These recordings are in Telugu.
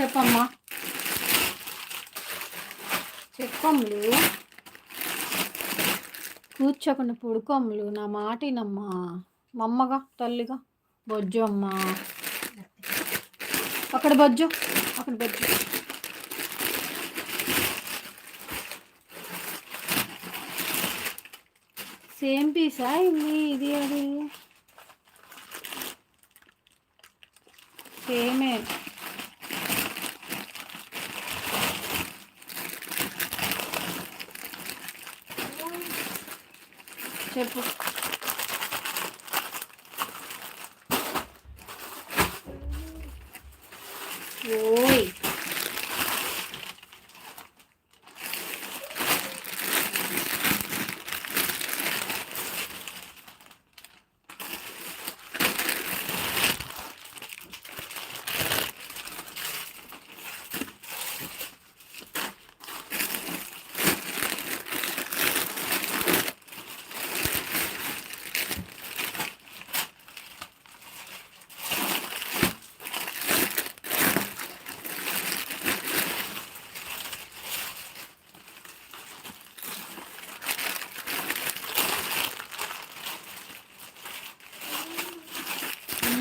చెప్పమ్మా. చెప్పమ్ములు కూర్చోకుండా పడుకోమ్ములు నా మాటినమ్మా మమ్మగా తల్లిగా బొజ్జు అమ్మా. అక్కడ బొజ్జు అక్కడ బొజ్జు. సేమ్ పీసా ఇది ఇది అది? సేమే. చెప్పు ఓయ్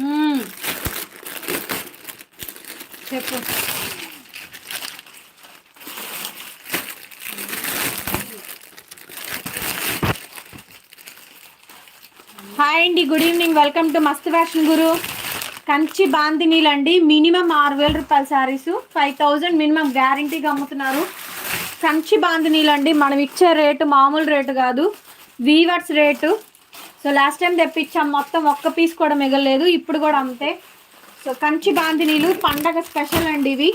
మ్మ్. చెప్పు. హాయ్ అండి good evening. Welcome to Mast fashion Guru. Kanchi బాందినీలు అండి మినిమం ఆరు వేల రూపాయల శారీస్ ఫైవ్ థౌజండ్ మినిమం గ్యారంటీగా అమ్ముతున్నారు. కంచి బాందినీలు అండి మనం ఇచ్చే రేటు మామూలు రేటు కాదు. Weavers rate. So last time తెప్పించాం మొత్తం ఒక్క పీస్ కూడా మిగలలేదు. ఇప్పుడు కూడా అంతే. సో కంచి బాందినీలు పండగ స్పెషల్ అండి ఇవి.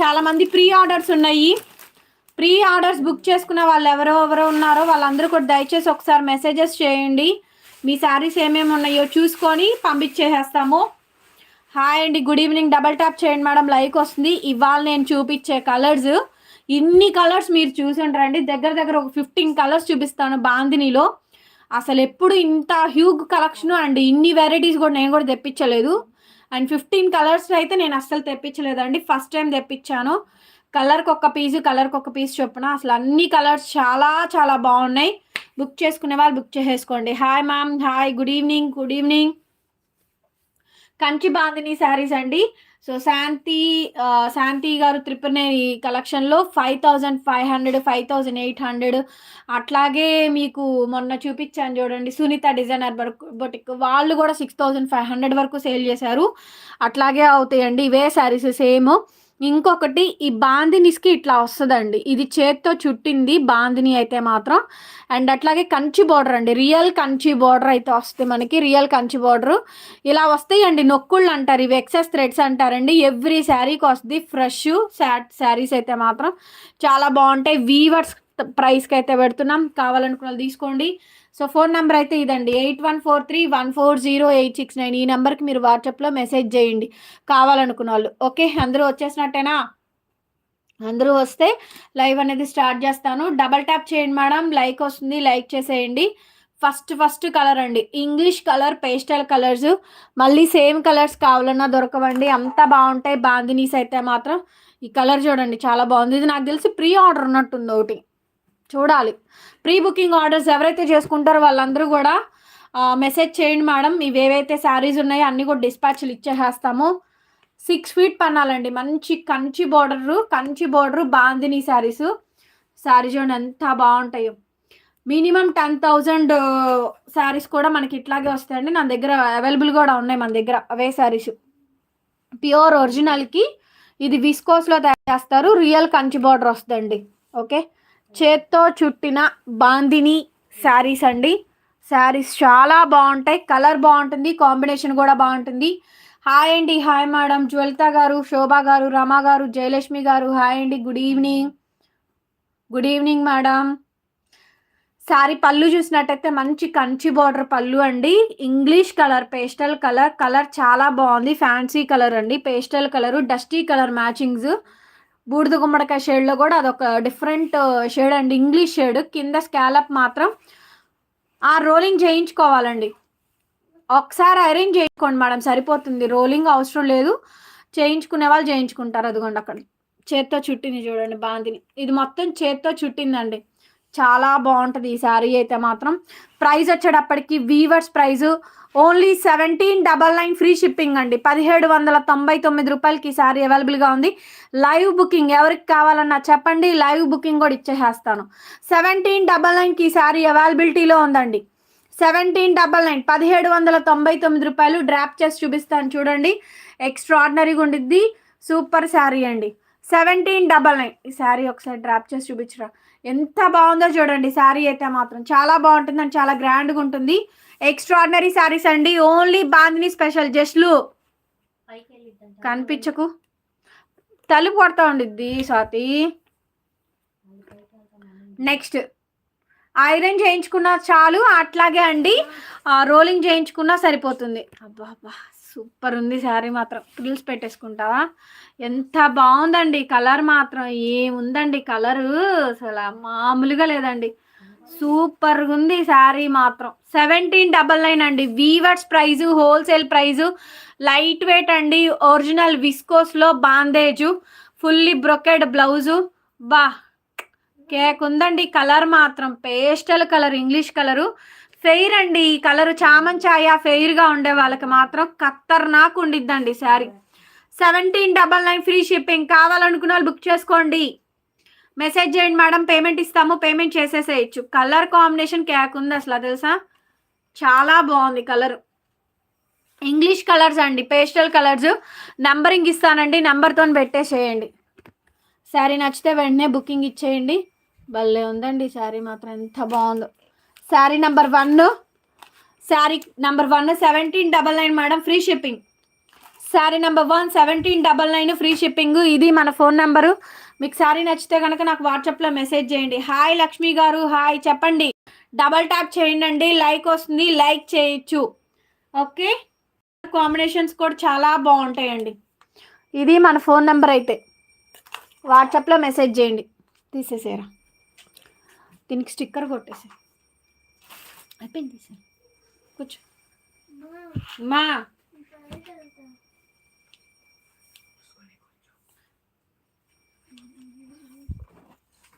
చాలామంది ప్రీ ఆర్డర్స్ ఉన్నాయి. ప్రీ ఆర్డర్స్ బుక్ చేసుకున్న వాళ్ళు ఎవరో ఎవరో ఉన్నారో వాళ్ళందరూ కూడా దయచేసి ఒకసారి మెసేజెస్ చేయండి. మీ శారీస్ ఏమేమి ఉన్నాయో చూసుకొని పంపించేసేస్తాము. హాయ్ అండి గుడ్ ఈవినింగ్. డబల్ ట్యాప్ చేయండి మేడం. లైక్ వస్తుంది. ఇవాళ నేను చూపించే కలర్స్ ఇన్ని కలర్స్ మీరు చూసి దగ్గర దగ్గర ఒక ఫిఫ్టీన్ కలర్స్ చూపిస్తాను బాందినిలో. అసలు ఎప్పుడు ఇంత హ్యూగ్ కలెక్షన్ అండ్. ఇన్ని వెరైటీస్ కూడా నేను కూడా తెప్పించలేదు. అండ్ ఫిఫ్టీన్ కలర్స్ అయితే నేను అస్సలు తెప్పించలేదండి. ఫస్ట్ టైం తెప్పించాను. కలర్కి ఒక పీసు కలర్కి ఒక పీస్ చొప్పున అసలు అన్ని కలర్స్ చాలా చాలా బాగున్నాయి. బుక్ చేసుకునే వాళ్ళు బుక్ చేసేసుకోండి. Hi ma'am hi good evening good evening. Kanchi Bandhani saris అండి. సో శాంతి శాంతి గారు త్రిపురనేని కలెక్షన్లో five thousand five hundred five thousand eight hundred అట్లాగే మీకు మొన్న చూపించాను చూడండి సునీత డిజైనర్ బొటిక్ వాళ్ళు కూడా సిక్స్ థౌజండ్ ఫైవ్ హండ్రెడ్ వరకు సేల్ చేశారు. అట్లాగే అవుతాయండి ఇవే శారీస్ సేమ్. ఇంకొకటి ఈ బాందినిస్కి ఇట్లా వస్తుందండి. ఇది చేత్తో చుట్టింది బాందిని అయితే మాత్రం. అండ్ అట్లాగే కంచి బార్డర్ అండి. రియల్ కంచి బార్డర్ అయితే వస్తుంది మనకి రియల్ కంచి బార్డర్. ఇలా వస్తాయండి నొక్కుళ్ళు అంటారు. ఇవి ఎక్సెస్ థ్రెడ్స్ అంటారండి. ఎవ్రీ శారీకి వస్తుంది. ఫ్రెష్ శారీస్ అయితే మాత్రం. చాలా బాగుంటాయి. వీవర్స్ ప్రైస్కి అయితే పెడుతున్నాం. కావాలనుకున్న వాళ్ళు తీసుకోండి. సో ఫోన్ నెంబర్ అయితే ఇదండి. Eight one four three one four zero eight six nine. ఈ నెంబర్కి మీరు వాట్సాప్లో మెసేజ్ చేయండి. కావాలనుకున్న వాళ్ళు. ఓకే అందరూ వచ్చేసినట్టేనా? అందరూ వస్తే లైవ్ అనేది స్టార్ట్ చేస్తాను. డబల్ ట్యాప్ చేయండి మేడం. లైక్ వస్తుంది లైక్ చేసేయండి. ఫస్ట్ ఫస్ట్ కలర్ అండి. English colour pastel colours. మళ్ళీ సేమ్ కలర్స్ కావాలన్నా దొరకవండి. అంత బాగుంటాయి. బాందినీస్ అయితే మాత్రం ఈ కలర్ చూడండి చాలా బాగుంది. ఇది నాకు తెలిసి ప్రీ ఆర్డర్ ఉన్నట్టుంది ఒకటి. చూడాలి. ప్రీ బుకింగ్ ఆర్డర్స్ ఎవరైతే చేసుకుంటారో వాళ్ళందరూ కూడా మెసేజ్ చేయండి మేడం. ఇవి ఏవైతే శారీస్ ఉన్నాయో అన్నీ కూడా డిస్పాచ్లు ఇచ్చేసేస్తాము. సిక్స్ ఫీట్ పన్నాలండి. మంచి కంచి బార్డర్ కంచి బార్డర్ బాందిని శారీస్. శారీ చూడండి ఎంత బాగుంటాయో. మినిమం టెన్ థౌజండ్ శారీస్ కూడా మనకి ఇట్లాగే వస్తాయండి. నా దగ్గర అవైలబుల్ కూడా ఉన్నాయి మన దగ్గర అవే శారీస్. ప్యూర్ ఒరిజినల్కి ఇది విస్కోస్లో తయారు చేస్తారు. రియల్ కంచి బార్డర్ వస్తుందండి. ఓకే? చేత్తో చుట్టిన బాందిని శారీస్ అండి. శారీస్ చాలా బాగుంటాయి. కలర్ బాగుంటుంది. కాంబినేషన్ కూడా బాగుంటుంది. హాయ్ అండి. Hi madam. జ్వలిత గారు శోభా గారు రమా గారు జయలక్ష్మి గారు హాయ్ అండి. Good evening. Good evening madam. Sari పళ్ళు చూసినట్టయితే మంచి కంచి బార్డర్ పళ్ళు అండి. English colour pastel colour. Colour చాలా బాగుంది. ఫ్యాన్సీ కలర్ అండి. Pastel colour dusty colour matchings. బూడిద గుమ్మడికాయ షేడ్లో కూడా అదొక డిఫరెంట్ షేడ్ అండి ఇంగ్లీష్ షేడ్ కింద స్కాలప్ మాత్రం ఆ రోలింగ్ చేయించుకోవాలండి. ఒకసారి ఐరన్ చేయించుకోండి మేడం సరిపోతుంది. రోలింగ్ అవసరం లేదు. చేయించుకునే వాళ్ళు చేయించుకుంటారు. అదిగోండి అక్కడ. చేత్తో చుట్టింది చూడండి బాందిని ఇది మొత్తం చేత్తో చుట్టిందండి. చాలా బాగుంటుంది ఈ శారీ అయితే మాత్రం. ప్రైస్ వచ్చేటప్పటికి weavers price only seventeen double nine free shipping అండి. పదిహేడు వందల తొంభై తొమ్మిది రూపాయలకి ఈ శారీ అవైలబుల్గా ఉంది. లైవ్ బుకింగ్ ఎవరికి కావాలన్నా చెప్పండి. లైవ్ బుకింగ్ కూడా ఇచ్చేసేస్తాను. సెవెంటీన్ డబల్ నైన్కి ఈ శారీ అవైలబిలిటీలో ఉందండి. సెవెంటీన్ డబల్ నైన్ పదిహేడు వందల తొంభై తొమ్మిది రూపాయలు డ్రాప్ చేసి చూపిస్తాను చూడండి. ఎక్స్ట్రాడినరీగా ఉండిద్ది. సూపర్ శారీ అండి. సెవెంటీన్ డబల్ నైన్ ఈ శారీ ఒకసారి డ్రాప్ చేసి చూపించరా? ఎంత బాగుందో చూడండి శారీ అయితే మాత్రం. చాలా బాగుంటుంది అండ్ చాలా గ్రాండ్గా ఉంటుంది. ఎక్స్ట్రాడినరీ శారీస్ అండి. ఓన్లీ బాందిని స్పెషల్ జస్ట్లు కనిపించకు. తలుపు కొడతా ఉండిద్ది స్వాతి. నెక్స్ట్ ఐరన్ చేయించుకున్నా చాలు. అట్లాగే అండి రోలింగ్ చేయించుకున్నా సరిపోతుంది. అబ్బా అబ్బా సూపర్ ఉంది శారీ మాత్రం. ఫ్రిల్స్ పెట్టేసుకుంటావా? ఎంత బాగుందండి. కలర్ మాత్రం ఏముందండి కలరు అసలు మామూలుగా లేదండి. సూపర్గా ఉంది శారీ మాత్రం. సెవెంటీన్ డబల్ నైన్ అండి. Weavers price wholesale price. Light weight అండి. ఒరిజినల్ విస్కోస్లో బాందేజు ఫుల్లీ బ్రొకెడ్ బ్లౌజు బా కేక్ ఉందండి కలర్ మాత్రం. Pastel colour English colour fair అండి. ఈ కలర్ చామన్ ఛాయ ఫెయిర్గా ఉండే వాళ్ళకి మాత్రం ఖతర్నాక్ ఉండిద్దండి sari. Seventeen double nine free shipping కావాలనుకున్న వాళ్ళు బుక్ చేసుకోండి. మెసేజ్ చేయండి మేడం పేమెంట్ ఇస్తాము పేమెంట్ చేసేసేయచ్చు. కలర్ కాంబినేషన్ క్యాక్ ఉంది అసలు తెలుసా? చాలా బాగుంది కలర్. ఇంగ్లీష్ కలర్స్ అండి పేస్టల్ కలర్స్. నంబరింగ్ ఇస్తానండి నంబర్తో పెట్టేసేయండి. శారీ నచ్చితే వెంటనే బుకింగ్ ఇచ్చేయండి. భలే ఉందండి శారీ మాత్రం ఎంత బాగుందో. Sari number one. Sari number one seventeen double nine madam free shipping. Sari number one seventeen double nine free shipping. ఇది మన ఫోన్ నెంబరు. మీకు శారీ నచ్చితే కనుక నాకు వాట్సాప్లో మెసేజ్ చేయండి. హాయ్ లక్ష్మి గారు హాయ్ చెప్పండి. డబల్ ట్యాప్ చేయండి లైక్ వస్తుంది లైక్ చేయొచ్చు. ఓకే? కాంబినేషన్స్ కూడా చాలా బాగుంటాయండి. ఇది మన ఫోన్ నెంబర్ అయితే. వాట్సాప్లో మెసేజ్ చేయండి. తీసేసారా. దీనికి స్టిక్కర్ కొట్టేసారు అయిపోయింది తీసే కూర్చో. మా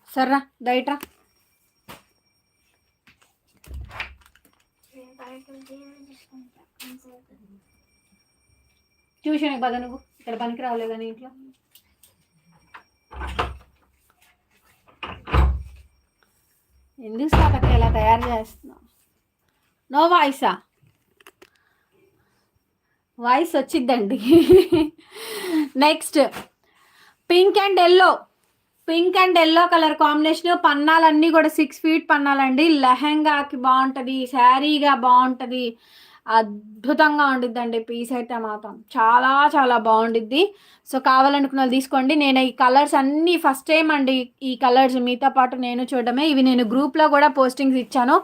సర్రా దయట్రా ట్యూషన్కి పద నువ్వు. ఇక్కడ పనికి రావలేదా నీ ఇంట్లో? ఎందుకు సార్ ఇలా తయారు చేస్తున్నావు? నో వాయిసా? Voice వచ్చిద్దండి next pink and yellow. Pink and yellow colour combination పన్నాలన్నీ కూడా సిక్స్ ఫీట్ పన్నాలండి. లెహంగాకి బాగుంటుంది శారీగా బాగుంటుంది. అద్భుతంగా ఉండిద్దండి పీస్ అయితే మాత్రం. చాలా చాలా బాగుండిద్ది. సో కావాలనుకున్న తీసుకోండి. నేను ఈ కలర్స్ అన్నీ ఫస్ట్ టైం అండి ఈ కలర్స్ మీతో పాటు నేను చూడడమే. ఇవి నేను గ్రూప్లో కూడా పోస్టింగ్స్ ఇచ్చాను.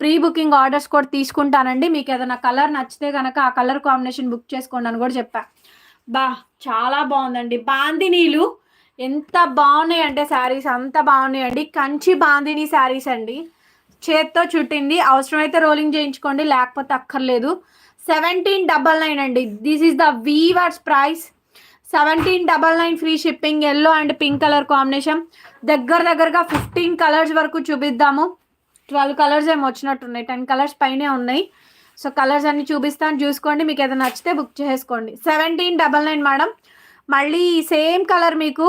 ప్రీ బుకింగ్ ఆర్డర్స్ కూడా తీసుకుంటానండి. మీకు ఏదైనా కలర్ నచ్చితే కనుక ఆ కలర్ కాంబినేషన్ బుక్ చేసుకోండి అని కూడా చెప్పా. బా చాలా బాగుందండి. బాందినీలు ఎంత బాగున్నాయి అంటే శారీస్ అంత బాగున్నాయండి. కంచి బాందిని శారీస్ అండి. చేత్తో చుట్టింది. అవసరమైతే రోలింగ్ చేయించుకోండి లేకపోతే అక్కర్లేదు. సెవెంటీన్ డబల్ నైన్ అండి. This is the weavers price seventeen double nine free shipping yellow and pink colour combination దగ్గర దగ్గరగా ఫిఫ్టీన్ కలర్స్ వరకు చూపిద్దాము. ట్వెల్వ్ కలర్స్ ఏమో వచ్చినట్టున్నాయి. టెన్ కలర్స్ పైనే ఉన్నాయి. సో కలర్స్ అన్ని చూపిస్తాను చూసుకోండి. మీకు ఏదైనా నచ్చితే బుక్ చేసుకోండి. Seventeen double nine madam. మళ్ళీ సేమ్ కలర్ మీకు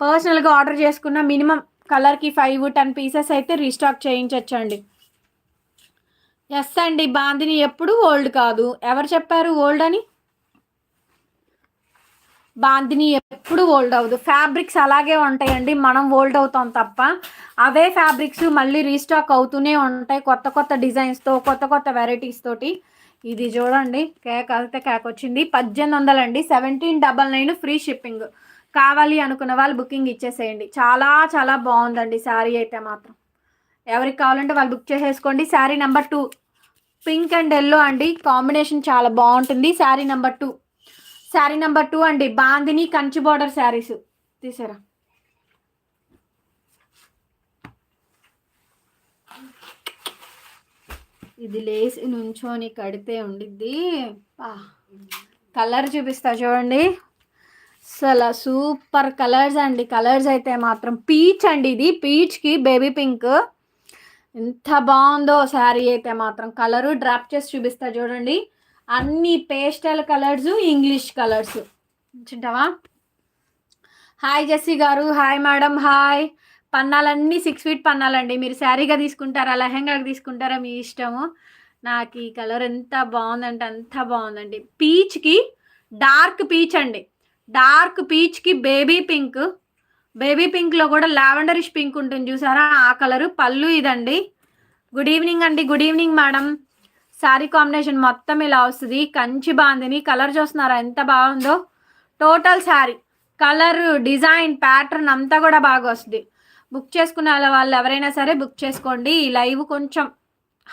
పర్సనల్గా ఆర్డర్ చేసుకున్న మినిమం కలర్కి ఫైవ్ టెన్ పీసెస్ అయితే రీస్టాక్ చేయించచ్చండి. ఎస్ అండి. బాందిని ఎప్పుడు ఓల్డ్ కాదు. ఎవరు చెప్పారు ఓల్డ్ అని? బాందిని ఎప్పుడు ఓల్డ్ అవ్వదు. ఫ్యాబ్రిక్స్ అలాగే ఉంటాయండి. మనం ఓల్డ్ అవుతాం తప్ప అవే ఫ్యాబ్రిక్స్ మళ్ళీ రీస్టాక్ అవుతూనే ఉంటాయి. కొత్త కొత్త డిజైన్స్తో కొత్త కొత్త వెరైటీస్ తోటి. ఇది చూడండి. కేక్ అయితే కేక్ వచ్చింది. పద్దెనిమిది వందలండి seventeen double nine free shipping కావాలి అనుకున్న వాళ్ళు బుకింగ్ ఇచ్చేసేయండి. చాలా చాలా బాగుందండి శారీ అయితే మాత్రం. ఎవరికి కావాలంటే వాళ్ళు బుక్ చేసేసుకోండి. Sari number two pink and yellow అండి. కాంబినేషన్ చాలా బాగుంటుంది. Sari number two sari number two అండి. బాందిని కంచి బార్డర్ శారీస్. తీసారా. ఇది లేసి నుంచొని కడితే ఉండిద్ది. కలర్ చూపిస్తా చూడండి. అసలు సూపర్ కలర్స్ అండి. కలర్స్ అయితే మాత్రం పీచ్ అండి ఇది. పీచ్కి బేబీ పింక్. ఎంత బాగుందో శారీ అయితే మాత్రం. కలరు డ్రాప్ చేసి చూపిస్తా చూడండి. అన్ని పేస్టల్ కలర్స్ ఇంగ్లీష్ కలర్స్. చింటావా హాయ్ జెస్సీ గారు హాయ్ మేడం హాయ్. పన్నాలన్నీ సిక్స్ ఫీట్ పన్నాలండి. మీరు శారీగా తీసుకుంటారా లెహంగాకి తీసుకుంటారా మీ ఇష్టము? నాకు ఈ కలర్ ఎంత బాగుందంటే అంత బాగుందండి. పీచ్కి డార్క్ పీచ్ అండి. డార్క్ పీచ్కి బేబీ పింక్ బేబీ పింక్లో కూడా లావెండరిష్ పింక్ ఉంటుంది. చూసారా? ఆ కలరు పళ్ళు ఇదండి. గుడ్ ఈవినింగ్ అండి. Good evening madam sari combination మొత్తం ఇలా వస్తుంది. కంచి బాగుంది కలర్ చూస్తున్నారా? ఎంత బాగుందో. Total sari colour design pattern అంతా కూడా బాగా వస్తుంది. బుక్ చేసుకున్న వాళ్ళు ఎవరైనా సరే బుక్ చేసుకోండి. ఈ లైవ్ కొంచెం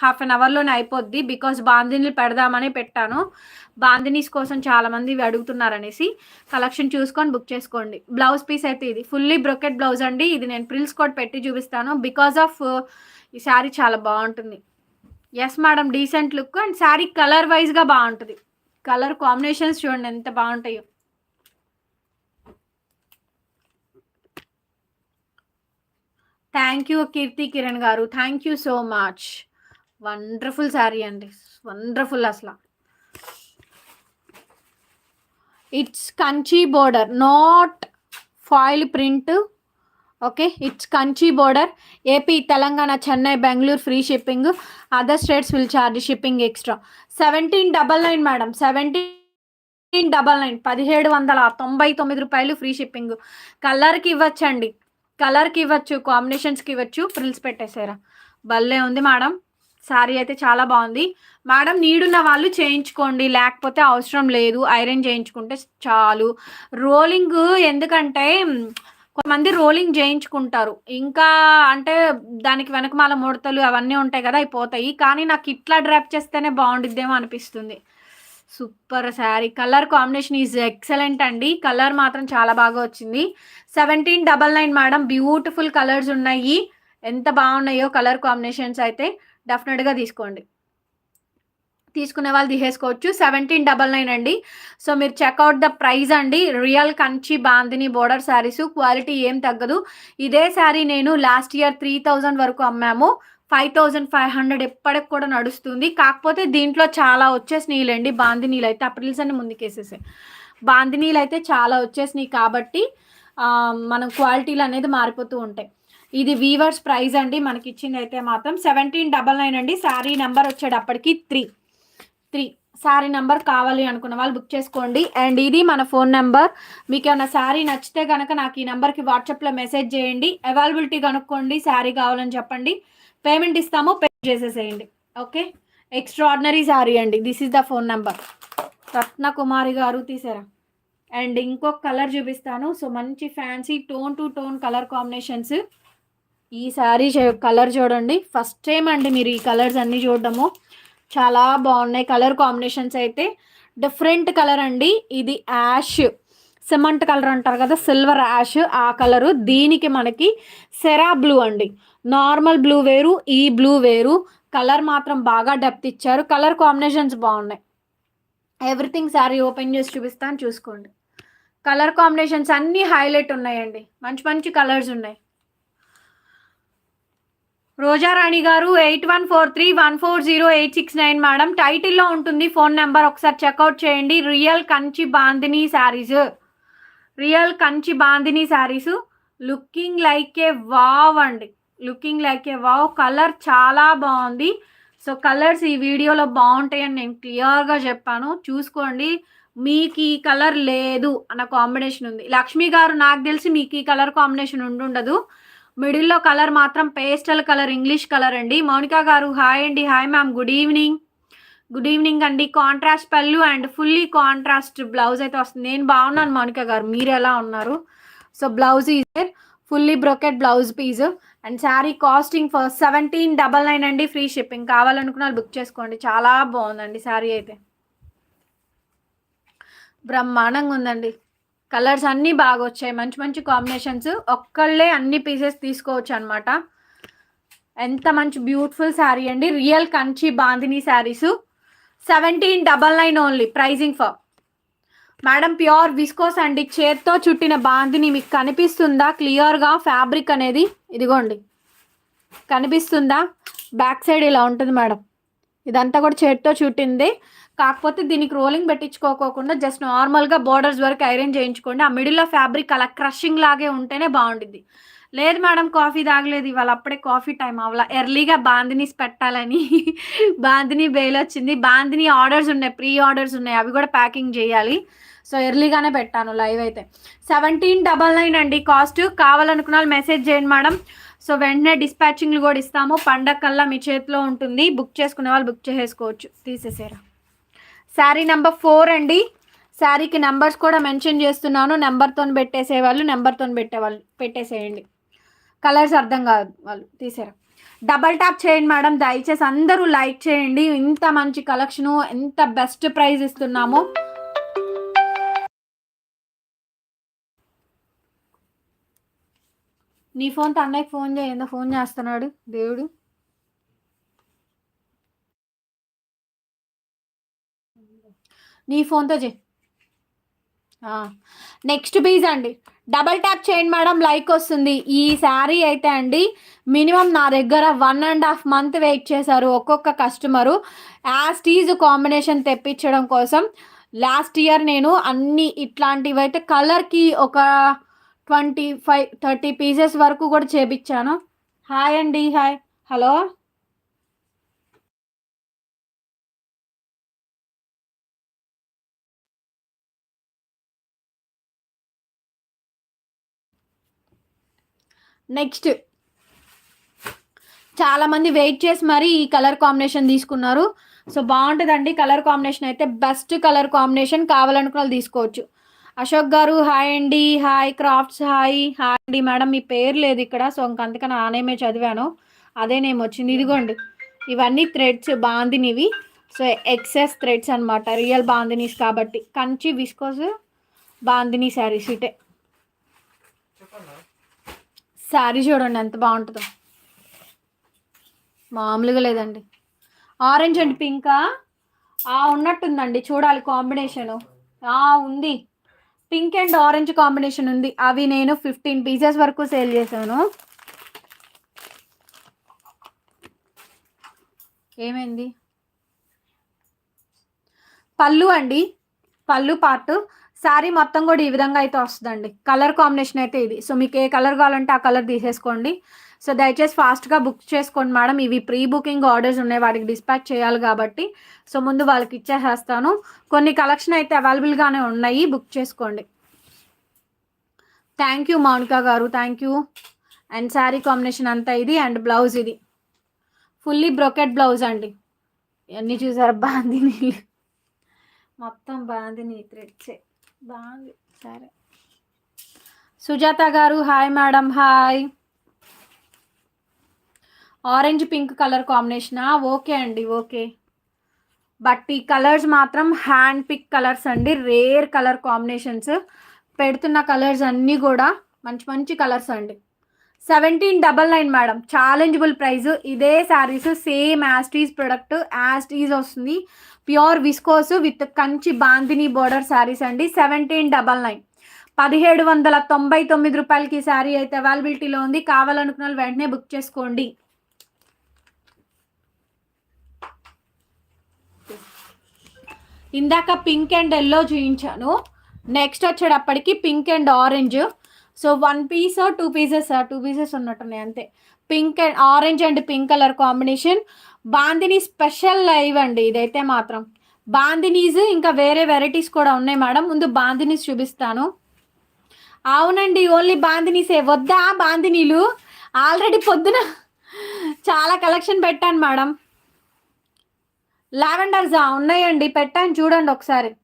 హాఫ్ అన్ అవర్లోనే అయిపోద్ది. బికాస్ బాందినీలు పెడదామని పెట్టాను. బాందినీస్ కోసం చాలామంది ఇవి కలెక్షన్ చూసుకొని బుక్ చేసుకోండి. బ్లౌజ్ పీస్ అయితే ఇది. ఫుల్లీ బ్రొకెట్ బ్లౌజ్ అండి. ఇది నేను ప్రిల్స్ కోడ్ పెట్టి చూపిస్తాను. బికాస్ ఆఫ్ ఈ శారీ చాలా బాగుంటుంది. Yes madam decent look and sari colour వైజ్గా బాగుంటుంది. కలర్ కాంబినేషన్స్ చూడండి ఎంత బాగుంటాయో. థ్యాంక్ యూ కీర్తి కిరణ్ గారు. Thank you so much wonderful sari అండి. వండర్ఫుల్ అసలు. It's Kanchi border not foil print okay it's Kanchi border. AP Telangana Chennai Bengaluru free shipping. Other states will charge shipping extra. Seventeen double nine madam seventeen double nine పదిహేడు వందల తొంభై తొమ్మిది రూపాయలు ఫ్రీ షిప్పింగ్. కలర్కి ఇవ్వచ్చండి. కలర్కి ఇవ్వచ్చు కాంబినేషన్స్కి ఇవ్వచ్చు ఫ్రిల్స్ పెట్టేసారా. భలే ఉంది మేడం. శారీ అయితే చాలా బాగుంది. మేడం నీడున్న వాళ్ళు చేయించుకోండి లేకపోతే అవసరం లేదు. ఐరన్ చేయించుకుంటే చాలు. రోలింగ్ ఎందుకంటే కొంతమంది రోలింగ్ చేయించుకుంటారు. ఇంకా అంటే దానికి వెనకమాల ముడతలు అవన్నీ ఉంటాయి కదా అయిపోతాయి కానీ నాకు ఇట్లా డ్రాప్ చేస్తేనే బాగుండిద్దేమో అనిపిస్తుంది. Super sari. Colour combination is excellent అండి. కలర్ మాత్రం చాలా బాగా వచ్చింది. Seventeen double nine madam beautiful colours ఉన్నాయి. ఎంత బాగున్నాయో కలర్ కాంబినేషన్స్ అయితే డెఫినెట్గా తీసుకోండి. తీసుకునే వాళ్ళు తీసేసుకోవచ్చు. సెవెంటీన్ డబల్ నైన్ అండి. సో మీరు చెక్అవుట్ ద ప్రైస్ అండి. Real Kanchi bandhani border saris quality ఏం తగ్గదు. ఇదే శారీ నేను లాస్ట్ ఇయర్ త్రీ థౌజండ్ వరకు అమ్మాము. ఫైవ్ థౌజండ్ ఫైవ్ హండ్రెడ్ ఎప్పటికి కూడా నడుస్తుంది. కాకపోతే దీంట్లో చాలా వచ్చేసినాయిలేండి బాందినీలు అయితే అప్రిల్స్ అని ముందుకేసేసాయి బాందినీలు అయితే చాలా వచ్చేసినాయి కాబట్టి మనం క్వాలిటీలు అనేది మారిపోతూ ఉంటాయి. ఇది వీవర్స్ ప్రైస్ అండి. మనకి ఇచ్చింది అయితే మాత్రం సెవెంటీన్ డబల్ నైన్ అండి. శారీ నెంబర్ వచ్చేటప్పటికి త్రీ త్రీ శారీ నెంబర్ కావాలి అనుకున్న వాళ్ళు బుక్ చేసుకోండి. అండ్ ఇది మన ఫోన్ నెంబర్. మీకు ఏమైనా శారీ నచ్చితే కనుక నాకు ఈ నెంబర్కి వాట్సాప్లో మెసేజ్ చేయండి. అవైలబిలిటీ కనుక్కోండి శారీ కావాలని చెప్పండి. పేమెంట్ ఇస్తాము పే చేసేసేయండి. ఓకే? ఎక్స్ట్రాడినరీ శారీ అండి. This is the phone number Ratnakumari గారు తీసారా? అండ్ ఇంకొక కలర్ చూపిస్తాను. సో మంచి fancy tone to tone colour combinations. ఈ శారీ కలర్ చూడండి. ఫస్ట్ టైం అండి మీరు ఈ కలర్స్ అన్నీ చూడడము. చాలా బాగున్నాయి కలర్ కాంబినేషన్స్ అయితే. డిఫరెంట్ కలర్ అండి. ఇది యాష్. సిమెంట్ కలర్ అంటారు కదా సిల్వర్ యాష్ ఆ కలరు. దీనికి మనకి సెరా బ్లూ అండి. నార్మల్ బ్లూ వేరు ఈ బ్లూ వేరు. కలర్ మాత్రం బాగా డెప్త్ ఇచ్చారు. కలర్ కాంబినేషన్స్ బాగున్నాయి. ఎవ్రీథింగ్ శారీ ఓపెన్ చేసి చూపిస్తాను చూసుకోండి. కలర్ కాంబినేషన్స్ అన్నీ హైలైట్ ఉన్నాయండి. మంచి మంచి కలర్స్ ఉన్నాయి. రోజారాణి గారు eight one four three one four zero eight six nine madam. టైటిల్లో ఉంటుంది ఫోన్ నెంబర్. ఒకసారి చెక్అవుట్ చేయండి. Real Kanchi bandhani saris. Real Kanchi bandhani saris. Looking like a wow అండి. Looking like a wow colour చాలా బాగుంది. సో కలర్స్ ఈ వీడియోలో బాగుంటాయని నేను క్లియర్గా చెప్పాను. చూసుకోండి. మీకు ఈ కలర్ లేదు అన్న కాంబినేషన్ ఉంది. లక్ష్మి గారు నాకు తెలిసి మీకు ఈ కలర్ కాంబినేషన్ ఉండుండదు. మిడిల్లో కలర్ మాత్రం పేస్టల్ కలర్ ఇంగ్లీష్ కలర్ అండి. మౌనిక గారు హాయ్ అండి hi ma'am good evening. Good evening అండి. కాంట్రాస్ట్ పళ్ళు అండ్ ఫుల్లీ కాంట్రాస్ట్ బ్లౌజ్ అయితే వస్తుంది. నేను బాగున్నాను మౌనిక గారు. మీరు ఎలా ఉన్నారు? So blouse is a fully brocade blouse piece. And sari costing for seventeen double nine అండి. Free shipping. కావాలనుకున్న బుక్ చేసుకోండి. చాలా బాగుందండి శారీ అయితే. బ్రహ్మాండంగా ఉందండి. కలర్స్ అన్నీ బాగా వచ్చాయి మంచి మంచి కాంబినేషన్స్. ఒక్కళ్ళే అన్ని పీసెస్ తీసుకోవచ్చు అనమాట ఎంత మంచి బ్యూటిఫుల్ శారీ అండి. Real Kanchi bandhani saris. Seventeen double nine only. Pricing for. Madam pure viscose అండి. చేత్తో చుట్టిన బాందిని మీకు కనిపిస్తుందా? క్లియర్గా ఫ్యాబ్రిక్ అనేది. ఇదిగోండి. కనిపిస్తుందా? బ్యాక్ సైడ్ ఇలా ఉంటుంది మేడం. ఇదంతా కూడా చేత్తో చుట్టింది. కాకపోతే దీనికి రోలింగ్ పెట్టించుకోకోకుండా జస్ట్ నార్మల్గా బోర్డర్స్ వరకు ఐరన్ చేయించుకోండి. ఆ మిడిల్లో ఫ్యాబ్రిక్ అలా క్రషింగ్ లాగే ఉంటేనే బాగుంటుంది లేదు మేడం కాఫీ తాగలేదు. ఇవాళ అప్పుడే కాఫీ టైం అవలా ఎర్లీగా బాందినీస్ పెట్టాలని బాందిని బెయిల్ వచ్చింది. బాందిని ఆర్డర్స్ ఉన్నాయి ప్రీ ఆర్డర్స్ ఉన్నాయి. అవి కూడా ప్యాకింగ్ చేయాలి. సో ఎర్లీగానే పెట్టాను లైవ్ అయితే. సెవెంటీన్ డబల్ నైన్ అండి కాస్ట్ కావాలనుకున్న వాళ్ళు మెసేజ్ చేయండి మేడం సో వెంటనే డిస్పాచింగ్లు కూడా ఇస్తాము. పండగ కల్లా మీ చేతిలో ఉంటుంది. బుక్ చేసుకునే వాళ్ళు బుక్ చేసేసుకోవచ్చు. తీసేసారా. శారీ నెంబర్ ఫోర్ అండి. శారీకి నెంబర్స్ కూడా మెన్షన్ చేస్తున్నాను. నెంబర్తో పెట్టేసేవాళ్ళు నెంబర్తో పెట్టేవాళ్ళు పెట్టేసేయండి. కలర్స్ అర్థం కాదు వాళ్ళు తీసారా. డబల్ ట్యాప్ చేయండి మేడం. దయచేసి అందరూ లైక్ చేయండి. ఇంత మంచి కలెక్షను ఎంత బెస్ట్ ప్రైజ్ ఇస్తున్నాము. నీ ఫోన్తో అన్నయ్యకి ఫోన్ చేయండి ఫోన్ చేస్తున్నాడు దేవుడు. నీ ఫోన్తో చే నెక్స్ట్ పీజ్ అండి. డబల్ ట్యాప్ చేయండి మేడం లైక్ వస్తుంది. ఈ శారీ అయితే అండి మినిమం నా దగ్గర one and half month wait చేశారు ఒక్కొక్క కస్టమరు యాస్టీజ్ కాంబినేషన్ తెప్పించడం కోసం లాస్ట్ ఇయర్ నేను అన్ని ఇట్లాంటివి అయితే కలర్కి ఒక ట్వంటీ ఫైవ్ థర్టీ పీసెస్ వరకు కూడా చేపించాను. హాయ్ అండి హాయ్ హలో నెక్స్ట్. చాలామంది వెయిట్ చేసి మరి ఈ కలర్ కాంబినేషన్ తీసుకున్నారు. సో బాగుంటుందండి. కలర్ కాంబినేషన్ అయితే బెస్ట్ కలర్ కాంబినేషన్ కావాలనుకున్న వాళ్ళు తీసుకోవచ్చు. అశోక్ గారు హాయ్ అండి. Hi crafts hi. హాయ్ అండి మేడం మీ పేరు లేదు ఇక్కడ. సో ఇంకంతకన్నా ఆ నేమే చదివాను. అదే నేమ్ వచ్చింది. ఇదిగోండి. ఇవన్నీ థ్రెడ్స్ బాందినివి. సో ఎక్సెస్ థ్రెడ్స్ అనమాట రియల్ బాందినీస్ కాబట్టి. కంచి విస్కోస్ బాందిని శారీస్ ఇటే. శారీ చూడండి ఎంత బాగుంటుందో. మామూలుగా లేదండి. ఆరెంజ్ అండ్ పింకా. ఆ ఉన్నట్టుందండి చూడాలి కాంబినేషను. ఉంది. పింక్ అండ్ ఆరెంజ్ కాంబినేషన్ ఉంది. అవి నేను ఫిఫ్టీన్ పీసెస్ వరకు సేల్ చేశాను. ఏమైంది? పళ్ళు అండి. పళ్ళు పార్ట్. శారీ మొత్తం కూడా ఈ విధంగా అయితే వస్తుందండి. కలర్ కాంబినేషన్ అయితే ఇది. సో మీకు ఏ కలర్ కావాలంటే ఆ కలర్ తీసేసుకోండి. సో దయచేసి ఫాస్ట్గా బుక్ చేసుకోండి మేడం. ఇవి ప్రీ బుకింగ్ ఆర్డర్స్ ఉన్నాయి. వాటికి డిస్పాచ్ చేయాలి కాబట్టి. సో ముందు వాళ్ళకి ఇచ్చేసేస్తాను. కొన్ని కలెక్షన్ అయితే అవైలబుల్గానే ఉన్నాయి. బుక్ చేసుకోండి. థ్యాంక్ యూ మౌనికా గారు. Thank you and sari combination అంతా ఇది అండ్ బ్లౌజ్ ఇది. ఫుల్లీ బ్రొకెట్ బ్లౌజ్ అండి. ఇవన్నీ చూసారా? బాందిని. మొత్తం బాందిని థ్రెడ్సే బాగుంది. సరే. సుజాత గారు hi madam hi. Orange pink colour కాంబినేషనా? Okay అండి ఓకే. బట్ ఈ కలర్స్ మాత్రం హ్యాండ్ పిక్ కలర్స్ అండి. Rare colour combinations. పెడుతున్న కలర్స్ అన్నీ కూడా మంచి మంచి కలర్స్ అండి. Seventeen double nine madam. Challengeable price. ఇదే saris same as this product as this వస్తుంది. Pure viscose with Kanchi bandhani border saris అండి. Seventeen double nine. పదిహేడు వందల తొంభై తొమ్మిది రూపాయలకి శారీ అయితే అవైలబిలిటీలో ఉంది. కావాలనుకున్న వెంటనే బుక్ చేసుకోండి. ఇందాక పింక్ అండ్ ఎల్లో చూపించాను. నెక్స్ట్ వచ్చేటప్పటికి pink and orange. So one piece two pieces two pieces ఉన్నట్టున్నాయి అంతే. Pink and orange and pink colour combination. Bandhani special live అండి ఇదైతే మాత్రం. బాందినీస్ ఇంకా వేరే వెరైటీస్ కూడా ఉన్నాయి మేడం. ముందు బాందినీస్ చూపిస్తాను. అవునండి ఓన్లీ బాందినీసే. వద్దా బాందినీలు? ఆల్రెడీ పొద్దున చాలా కలెక్షన్ పెట్టాను మేడం. లావెండర్సా ఉన్నాయండి. పెట్టాను చూడండి ఒకసారి.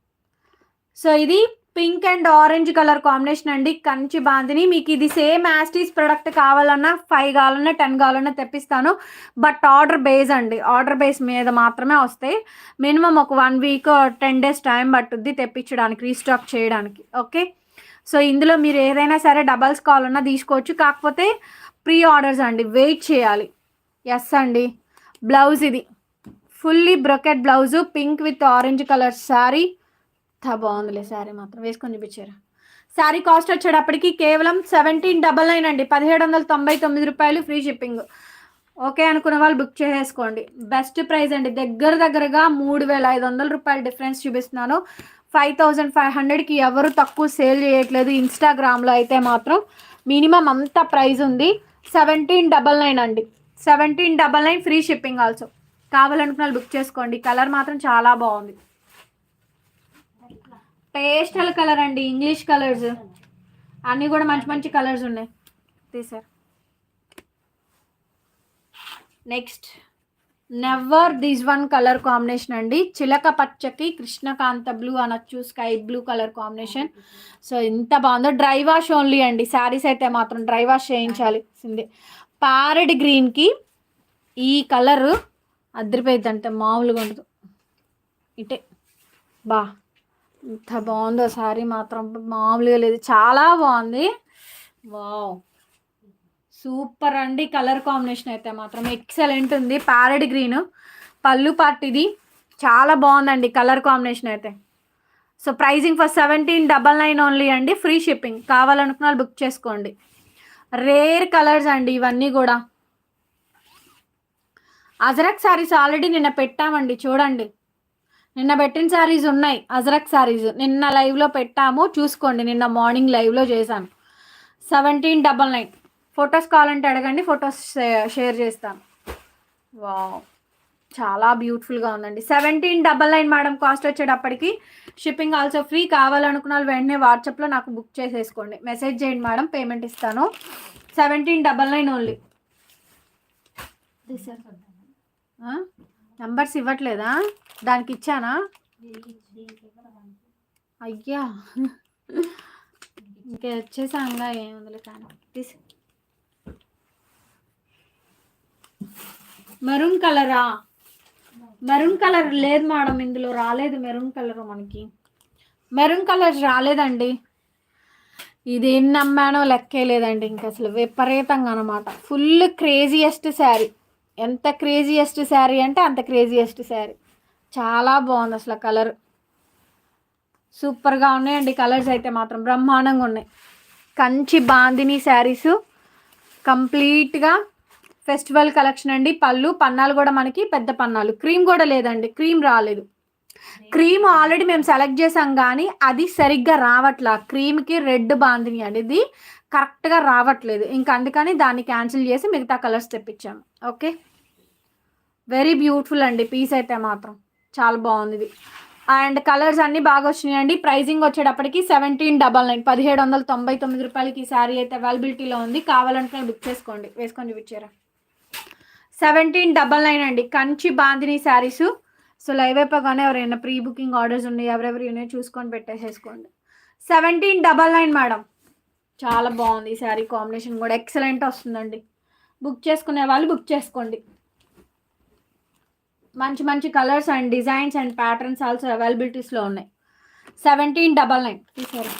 సో ఇది pink and orange colour combination అండి కంచి బాందిని. మీకు ఇది సేమ్ యాస్టీస్ ప్రొడక్ట్ కావాలన్నా ఫైవ్ కావాలన్నా టెన్ కావాలన్నా తెప్పిస్తాను. బట్ ఆర్డర్ బేస్ అండి. ఆర్డర్ బేస్ మీద మాత్రమే వస్తాయి. మినిమం ఒక one week ten days time పట్టుద్ది తెప్పించడానికి రీస్టాక్ చేయడానికి. ఓకే? సో ఇందులో మీరు ఏదైనా సరే డబల్స్ కావాలన్నా తీసుకోవచ్చు. కాకపోతే ప్రీ ఆర్డర్స్ అండి. వెయిట్ చేయాలి. ఎస్ అండి. బ్లౌజ్ ఇది. Fully brocade blouse pink with orange colour sari. ఎంత బాగుందిలే శారీ మాత్రం వేసుకొని చూపించారు. శారీ కాస్ట్ వచ్చేటప్పటికి కేవలం సెవెంటీన్ డబల్ నైన్ అండి. పదిహేడు వందల తొంభై తొమ్మిది రూపాయలు ఫ్రీ షిప్పింగ్ ఓకే అనుకున్న వాళ్ళు బుక్ చేసేసుకోండి. బెస్ట్ ప్రైస్ అండి. దగ్గర దగ్గరగా మూడు వేల ఐదు వందల రూపాయలు డిఫరెన్స్ చూపిస్తున్నాను. ఫైవ్ థౌజండ్ ఫైవ్ హండ్రెడ్కి ఎవరు తక్కువ సేల్ చేయట్లేదు. ఇన్స్టాగ్రామ్లో అయితే మాత్రం మినిమం అంత ప్రైస్ ఉంది. సెవెంటీన్ డబల్ నైన్ అండి. Seventeen double nine free shipping also కావాలనుకున్న వాళ్ళు బుక్ చేసుకోండి. కలర్ మాత్రం చాలా బాగుంది. పేస్టల్ కలర్ అండి ఇంగ్లీష్ కలర్స్. అన్నీ కూడా మంచి మంచి కలర్స్ ఉన్నాయి. తీసారు next. Never this one colour combination అండి. చిలక పచ్చకి కృష్ణకాంత బ్లూ అనొచ్చు sky blue colour combination. So ఎంత బాగుందో. డ్రై వాష్ ఓన్లీ అండి. శారీస్ అయితే మాత్రం డ్రై వాష్ చేయించాల్సిందే ప్యారెడ్ గ్రీన్కి ఈ కలర్ అద్దరిపోయింది అంటే మామూలుగా ఉండదు. ఇటే. బా. ఎంత బాగుందో శారీ మాత్రం. మామూలుగా లేదు. చాలా బాగుంది. వావ్. సూపర్ అండి. కలర్ కాంబినేషన్ అయితే మాత్రం ఎక్సలెంట్ ఉంది. Parrot green. పళ్ళు పట్టిది. చాలా బాగుందండి కలర్ కాంబినేషన్ అయితే. So pricing for seventeen double nine only అండి. Free shipping. కావాలనుకున్న వాళ్ళు బుక్ చేసుకోండి. రేర్ కలర్స్ అండి ఇవన్నీ కూడా. అజరక్ శారీస్ ఆల్రెడీ నిన్న పెట్టామండి. చూడండి. నిన్న పెట్టిన శారీస్ ఉన్నాయి అజరక్ శారీస్ నిన్న లైవ్లో పెట్టాము చూసుకోండి నిన్న మార్నింగ్ లైవ్లో చేశాను. సెవెంటీన్ డబల్ నైన్ ఫొటోస్ కావాలంటే అడగండి ఫొటోస్ షేర్ చేస్తాను. వావ్ చాలా బ్యూటిఫుల్గా ఉందండి. Seventeen double nine madam cost వచ్చేటప్పటికి షిప్పింగ్ ఆల్సో ఫ్రీ కావాలనుకున్న వాళ్ళు వెంటనే వాట్సాప్లో నాకు బుక్ చేసేసుకోండి. మెసేజ్ చేయండి మేడం పేమెంట్ ఇస్తాను. Seventeen double nine only numbers ఇవ్వట్లేదా? దానికి ఇచ్చానా అయ్యా. ఇంకా వచ్చేసాంగా ఏముందిలే కానీ. తీసి. మెరూన్ కలరా? మెరూన్ కలర్ లేదు మేడం ఇందులో రాలేదు మెరూన్ కలర్ మనకి. మెరూన్ కలర్ రాలేదండి. ఇది ఏం నమ్మానో లెక్కే లేదండి ఇంకా అసలు విపరీతంగా అనమాట ఫుల్ క్రేజియెస్ట్ శారీ. ఎంత క్రేజియెస్ట్ శారీ అంటే అంత క్రేజియెస్ట్ శారీ. చాలా బాగుంది అసలు కలర్. సూపర్గా ఉన్నాయండి కలర్స్ అయితే మాత్రం బ్రహ్మాండంగా ఉన్నాయి. కంచి బాందిని శారీస్ కంప్లీట్గా ఫెస్టివల్ కలెక్షన్ అండి. పళ్ళు పన్నాలు కూడా మనకి పెద్ద పన్నాలు. క్రీమ్ కూడా లేదండి క్రీమ్ రాలేదు. క్రీమ్ ఆల్రెడీ మేము సెలెక్ట్ చేసాం కానీ అది సరిగ్గా రావట్లా. క్రీమ్కి రెడ్ బాందిని అండి ఇది. కరెక్ట్గా రావట్లేదు. ఇంకా అందుకని దాన్ని క్యాన్సిల్ చేసి మిగతా కలర్స్ తెప్పించాము. ఓకే? వెరీ బ్యూటిఫుల్ అండి పీస్ అయితే మాత్రం. చాలా బాగుంది. ఇది అండ్ కలర్స్ అన్నీ బాగా వచ్చినాయండి. ప్రైజింగ్ వచ్చేటప్పటికి సెవెంటీన్ డబల్ నైన్ పదిహేడు వందల తొంభై తొమ్మిది రూపాయలకి ఈ శారీ అయితే అవైలబిలిటీలో ఉంది. కావాలంటే బుక్ చేసుకోండి. వేసుకొని చూపించారా సెవెంటీన్ డబల్ నైన్ అండి. కంచి బాందిని శారీస్. సో లైవ్ అయిపోగానే ఎవరైనా ప్రీ బుకింగ్ ఆర్డర్స్ ఉన్నాయి ఎవరెవరు ఉన్నాయో చూసుకొని పెట్టేసేసుకోండి. Seventeen double nine madam. చాలా బాగుంది ఈ శారీ కాంబినేషన్ కూడా. ఎక్సలెంట్ వస్తుందండి. బుక్ చేసుకునే వాళ్ళు బుక్ చేసుకోండి. మంచి మంచి colours and designs and patterns also అవైలబిలిటీస్లో ఉన్నాయి. సెవెంటీన్ డబల్ నైన్ తీసారు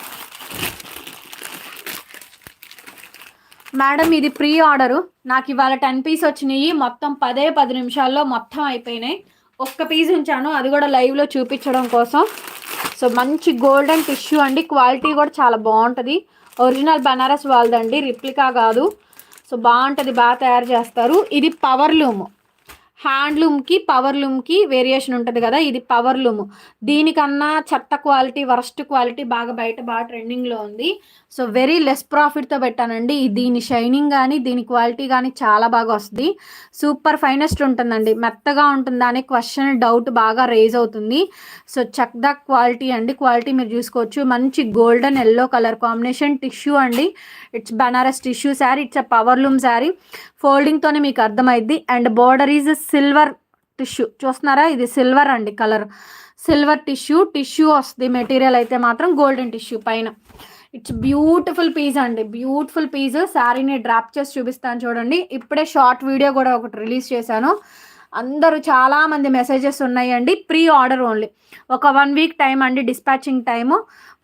మేడం ఇది ప్రీ ఆర్డరు. నాకు ఇవాళ టెన్ పీస్ వచ్చినాయి. మొత్తం పదే పది నిమిషాల్లో మొత్తం అయిపోయినాయి. ఒక్క పీస్ ఉంచాను. అది కూడా లైవ్లో చూపించడం కోసం. సో మంచి గోల్డెన్ టిష్యూ అండి. క్వాలిటీ కూడా చాలా బాగుంటుంది. ఒరిజినల్ బనారస్ వాళ్ళదండి. రిప్లికా కాదు. సో బాగుంటుంది. బాగా తయారు చేస్తారు. ఇది పవర్ లూమ్. హ్యాండ్లూమ్కి పవర్ లూమ్కి వేరియేషన్ ఉంటుంది కదా ఇది పవర్ లూమ్. దీనికన్నా చెత్త క్వాలిటీ వరస్ట్ క్వాలిటీ బాగా బయట బాగా ట్రెండింగ్లో ఉంది. సో వెరీ లెస్ ప్రాఫిట్తో పెట్టానండి. దీని షైనింగ్ కానీ దీని క్వాలిటీ కానీ చాలా బాగా వస్తుంది. సూపర్ ఫైనెస్ట్ ఉంటుందండి. మెత్తగా ఉంటుందా అనే క్వశ్చన్ డౌట్ బాగా రేజ్ అవుతుంది. సో చెక్ ద క్వాలిటీ అండి. క్వాలిటీ మీరు చూసుకోవచ్చు. మంచి golden yellow colour combination tissue అండి. It's Banaras tissue sari it's a power loom sari ఫోల్డింగ్తోనే మీకు అర్థమైద్ది. And border is silver tissue చూస్తున్నారా? ఇది సిల్వర్ అండి కలర్ సిల్వర్ టిష్యూ టిష్యూ వస్తుంది. మెటీరియల్ అయితే మాత్రం గోల్డెన్ టిష్యూ పైన. ఇట్స్ బ్యూటిఫుల్ పీస్ అండి. బ్యూటిఫుల్ పీస్ శారీని డ్రాప్ చేసి చూపిస్తాను చూడండి. ఇప్పుడే షార్ట్ వీడియో కూడా ఒకటి రిలీజ్ చేశాను. అందరూ చాలామంది మెసేజెస్ ఉన్నాయండి. ప్రీ ఆర్డర్ ఓన్లీ ఒక వన్ వీక్ టైం అండి డిస్పాచింగ్ టైము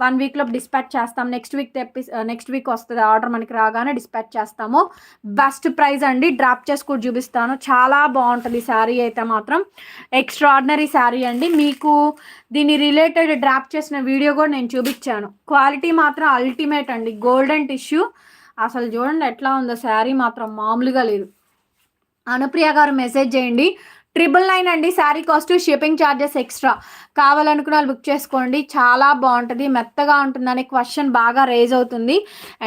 వన్ వీక్లో డిస్పాచ్ చేస్తాం. నెక్స్ట్ వీక్ తెప్పి నెక్స్ట్ వీక్ వస్తుంది. ఆర్డర్ మనకి రాగానే డిస్పాచ్ చేస్తాము. బెస్ట్ ప్రైస్ అండి. డ్రాప్ చేసి కూడా చూపిస్తాను. చాలా బాగుంటుంది శారీ అయితే మాత్రం. ఎక్స్ట్రాడినరీ శారీ అండి. మీకు దీని రిలేటెడ్ డ్రాప్ చేసిన వీడియో కూడా నేను చూపించాను. క్వాలిటీ మాత్రం అల్టిమేట్ అండి. గోల్డెన్ టిష్యూ అసలు చూడండి ఎట్లా ఉందో శారీ మాత్రం మామూలుగా లేదు. అనుప్రియ గారు మెసేజ్ చేయండి. ట్రిపుల్ నైన్ అండి sari cost shipping charges extra. కావాలనుకున్న వాళ్ళు బుక్ చేసుకోండి. చాలా బాగుంటుంది మెత్తగా ఉంటుందని క్వశ్చన్ బాగా రేజ్ అవుతుంది.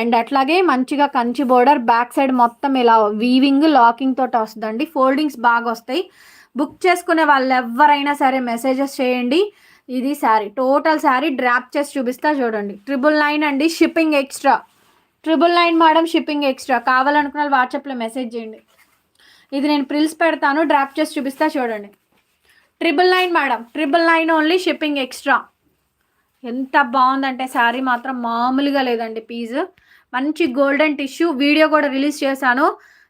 అండ్ అట్లాగే మంచిగా కంచి బోర్డర్ బ్యాక్ సైడ్ మొత్తం ఇలా వీవింగ్ లాకింగ్ తోటి వస్తుందండి. ఫోల్డింగ్స్ బాగా వస్తాయి. బుక్ చేసుకునే వాళ్ళు ఎవరైనా సరే మెసేజెస్ చేయండి. ఇది శారీ టోటల్ శారీ డ్రాప్ చేసి చూపిస్తా చూడండి. ట్రిపుల్ నైన్ అండి shipping extra. Triple nine madam shipping extra. కావాలనుకున్న వాట్సాప్లో మెసేజ్ చేయండి. ఇది నేను ప్రిల్స్ పెడతాను డ్రాప్ చేసి చూపిస్తా చూడండి. Triple nine madam triple nine only shipping extra ఎంత బాగుందంటే శారీ మాత్రం మామూలుగా లేదండి పీజు మంచి గోల్డెన్ టిష్యూ వీడియో కూడా రిలీజ్ చేశాను.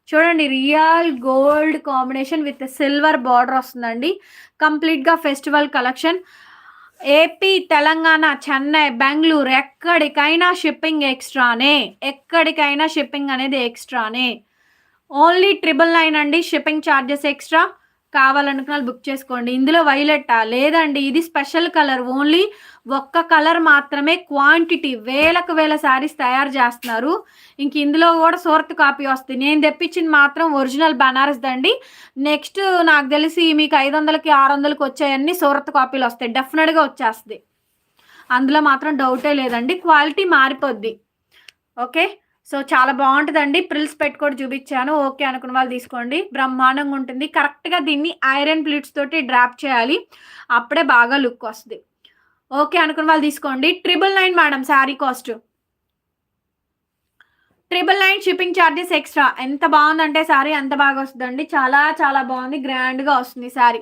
చూడండి real gold combination with silver border వస్తుందండి. కంప్లీట్గా festival collection AP Telangana Chennai Bengaluru ఎక్కడికైనా షిప్పింగ్ ఎక్స్ట్రానే ఎక్కడికైనా షిప్పింగ్ అనేది ఎక్స్ట్రానే ఓన్లీ ట్రిపుల్ నైన్ అండి షిప్పింగ్ ఛార్జెస్ ఎక్స్ట్రా కావాలనుకున్న బుక్ చేసుకోండి. ఇందులో వైలెట్టా? లేదండి ఇది స్పెషల్ కలర్. ఓన్లీ ఒక్క కలర్ మాత్రమే క్వాంటిటీ వేలకు వేల శారీస్ తయారు చేస్తున్నారు. ఇంక ఇందులో కూడా సూరత్ కాపీ వస్తుంది. నేను తెప్పించింది మాత్రం ఒరిజినల్ బనారస్ దండి. నెక్స్ట్ నాకు తెలిసి మీకు ఐదు వందలకి ఆరు వందలకి వచ్చాయన్నీ సూరత్ కాపీలు వస్తాయి. డెఫినెట్గా వచ్చేస్తుంది అందులో మాత్రం డౌటే లేదండి. క్వాలిటీ మారిపోద్ది. ఓకే సో చాలా బాగుంటుందండి. ప్రిల్స్ పెట్టుకొని చూపించాను. ఓకే అనుకున్న వాళ్ళు తీసుకోండి. బ్రహ్మాండంగా ఉంటుంది. కరెక్ట్గా దీన్ని ఐరన్ ప్లీట్స్ తోటి డ్రాప్ చేయాలి. అప్పుడే బాగా లుక్ వస్తుంది. ఓకే అనుకున్న వాళ్ళు తీసుకోండి. Triple nine madam sari cost. Triple nine shipping charges extra. ఎంత బాగుందంటే శారీ ఎంత బాగా వస్తుందండి. చాలా చాలా బాగుంది. గ్రాండ్గా వస్తుంది sari.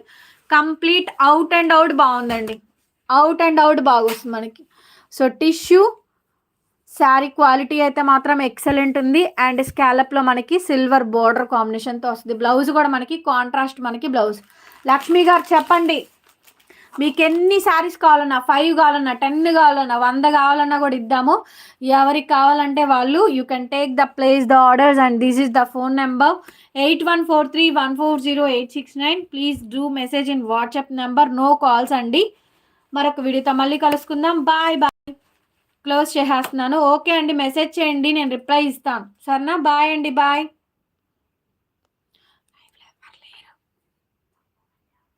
Complete out and out బాగుందండి. అవుట్ అండ్ అవుట్ బాగా వస్తుంది మనకి. సో టిష్యూ శారీ క్వాలిటీ అయితే మాత్రం ఎక్సలెంట్ ఉంది. అండ్ స్కాలప్లో మనకి సిల్వర్ బోర్డర్ కాంబినేషన్తో వస్తుంది. బ్లౌజ్ కూడా మనకి కాంట్రాస్ట్ మనకి బ్లౌజ్. లక్ష్మి గారు చెప్పండి. మీకు ఎన్ని శారీస్ కావాలన్నా ఫైవ్ కావాలన్నా టెన్ కావాలన్నా వంద కావాలన్నా కూడా ఇద్దాము. ఎవరికి కావాలంటే వాళ్ళు you can take the place the orders and this is the phone number eight one four three one four zero eight six nine please do message in WhatsApp number no calls అండి. మరొక వీడియోతో మళ్ళీ కలుసుకుందాం. బాయ్ బాయ్ క్లోజ్ చేసేస్తున్నాను. ఓకే అండి మెసేజ్ చేయండి నేను రిప్లై ఇస్తాను. సరేనా? బాయ్ అండి బాయ్.